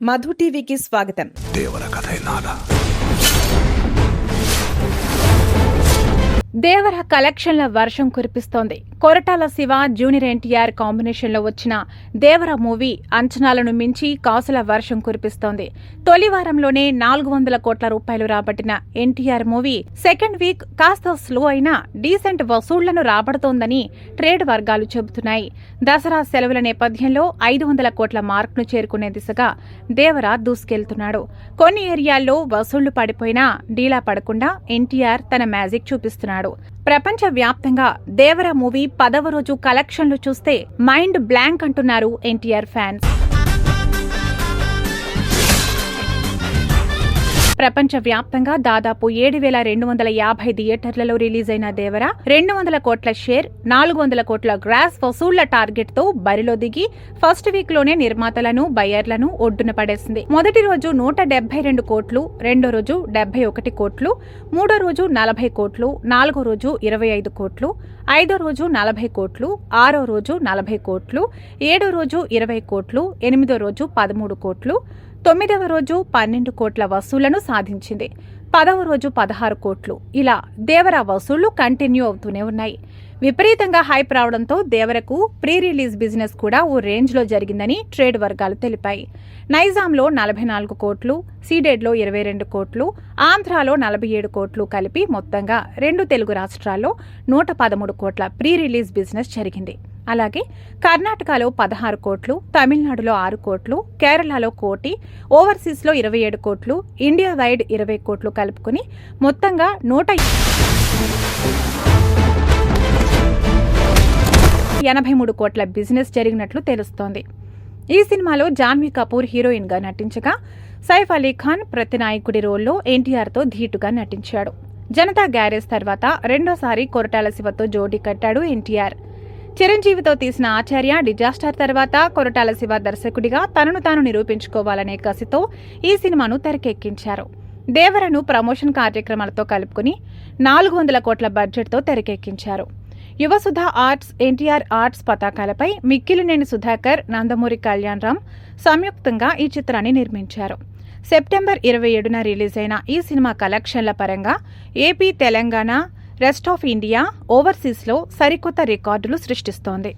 మధు టీవీకి స్వాగతం దేవర కథ నాలా దేవర కలెక్షన్ల వర్షం కురిపిస్తోంది. కొరటాల శివ జూనియర్ ఎన్టీఆర్ కాంబినేషన్లో వచ్చిన దేవర మూవీ అంచనాలను మించి కాసుల వర్షం కురిపిస్తోంది. తొలి వారంలోనే నాలుగు వందల కోట్ల రూపాయలు రాబట్టిన ఎన్టీఆర్ మూవీ సెకండ్ వీక్ కాస్త స్లో అయినా డీసెంట్ వసూళ్ళను రాబడుతోందని ట్రేడ్ వర్గాలు చెబుతున్నాయి. దసరా సెలవుల నేపథ్యంలో ఐదు వందల కోట్ల మార్క్ను చేరుకునే దిశగా దేవర దూసుకెళ్తున్నాడు. కొన్ని ఏరియాల్లో వసూళ్ళు పడిపోయినా డీలా పడకుండా ఎన్టీఆర్ తన మ్యాజిక్ చూపిస్తున్నాడు. ప్రపంచ వ్యాప్తంగా దేవర మూవీ పదవ రోజు కలెక్షన్లు చూస్తే మైండ్ బ్లాంక్ అంటున్నారు ఎన్టీఆర్ ఫ్యాన్స్. ప్రపంచవ్యాప్తంగా దాదాపు ఏడు వేల రెండు వందల యాభై థియేటర్లలో రిలీజ్ అయిన దేవర రెండు వందల కోట్ల షేర్ నాలుగు వందల కోట్ల గ్రాస్ వసూళ్ళ టార్గెట్తో బరిలో దిగి ఫస్ట్ వీక్లోనే నిర్మాతలను బయ్యర్లను ఒడ్డున పడేసింది. మొదటి రోజు నూట డెబ్బై రెండు కోట్లు రెండో రోజు డెబ్బై ఒకటి కోట్లు మూడో రోజు నలభై కోట్లు నాలుగో రోజు ఇరవై ఐదు కోట్లు ఐదో రోజు నలభై కోట్లు ఆరో రోజు నలభై కోట్లు ఏడో రోజు ఇరవై కోట్లు ఎనిమిదో రోజు పదమూడు కోట్లు తొమ్మిదవ రోజు పన్నెండు కోట్ల వసూళ్ళను సాధించింది. పదవ రోజు పదహారు కోట్లు. ఇలా దేవర వసూళ్ళు కంటిన్యూ అవుతూనే ఉన్నాయి. విపరీతంగా హైప్ రావడంతో దేవరకు ప్రీ రిలీజ్ బిజినెస్ కూడా ఓ రేంజ్లో జరిగిందని ట్రేడ్ వర్గాలు తెలిపాయి. నైజాంలో నలభై నాలుగు కోట్లు సీడెడ్లో ఇరవై రెండు కోట్లు ఆంధ్రాలో నలభై ఏడు కోట్లు కలిపి మొత్తంగా రెండు తెలుగు రాష్ట్రాల్లో నూట పదమూడు కోట్ల ప్రీ రిలీజ్ బిజినెస్ జరిగింది. అలాగే కర్ణాటకలో పదహారు కోట్లు తమిళనాడులో ఆరు కోట్లు కేరళలో కోటి ఓవర్సీస్లో ఇరవై ఏడు కోట్లు ఇండియా వైడ్ ఇరవై కోట్లు కలుపుకుని మొత్తంగా నూట ఎనభై మూడు కోట్ల బిజినెస్ జరిగినట్లు తెలుస్తోంది. ఈ సినిమాలో జాన్వీ కపూర్ హీరోయిన్గా నటించగా సైఫ్ అలీ ఖాన్ ప్రతినాయకుడి రోల్లో ఎన్టీఆర్తో ధీటుగా నటించాడు. జనతా గ్యారేజ్ తర్వాత రెండోసారి కొరటాల శివతో జోడీ కట్టాడు ఎన్టీఆర్. చిరంజీవితో తీసిన ఆచార్య డిజాస్టర్ తర్వాత కొరటాల శివ దర్శకుడిగా తనను తాను నిరూపించుకోవాలనే కసితో ఈ సినిమాను తెరకెక్కించారు. దేవరను ప్రమోషన్ కార్యక్రమాలతో కలుపుకుని నాలుగు వందల కోట్ల బడ్జెట్తో తెరకెక్కించారు. యువసుధ ఆర్ట్స్ ఎన్టీఆర్ ఆర్ట్స్ పతాకాలపై మిక్కిలినేని సుధాకర్ నందమూరి కళ్యాణ్ రామ్ సంయుక్తంగా ఈ చిత్రాన్ని నిర్మించారు. సెప్టెంబర్ ఇరవై ఏడున రిలీజ్ అయిన ఈ సినిమా కలెక్షన్ల పరంగా AP Telangana rest of India ఓవర్సీస్లో సరికొత్త రికార్డులు సృష్టిస్తోంది.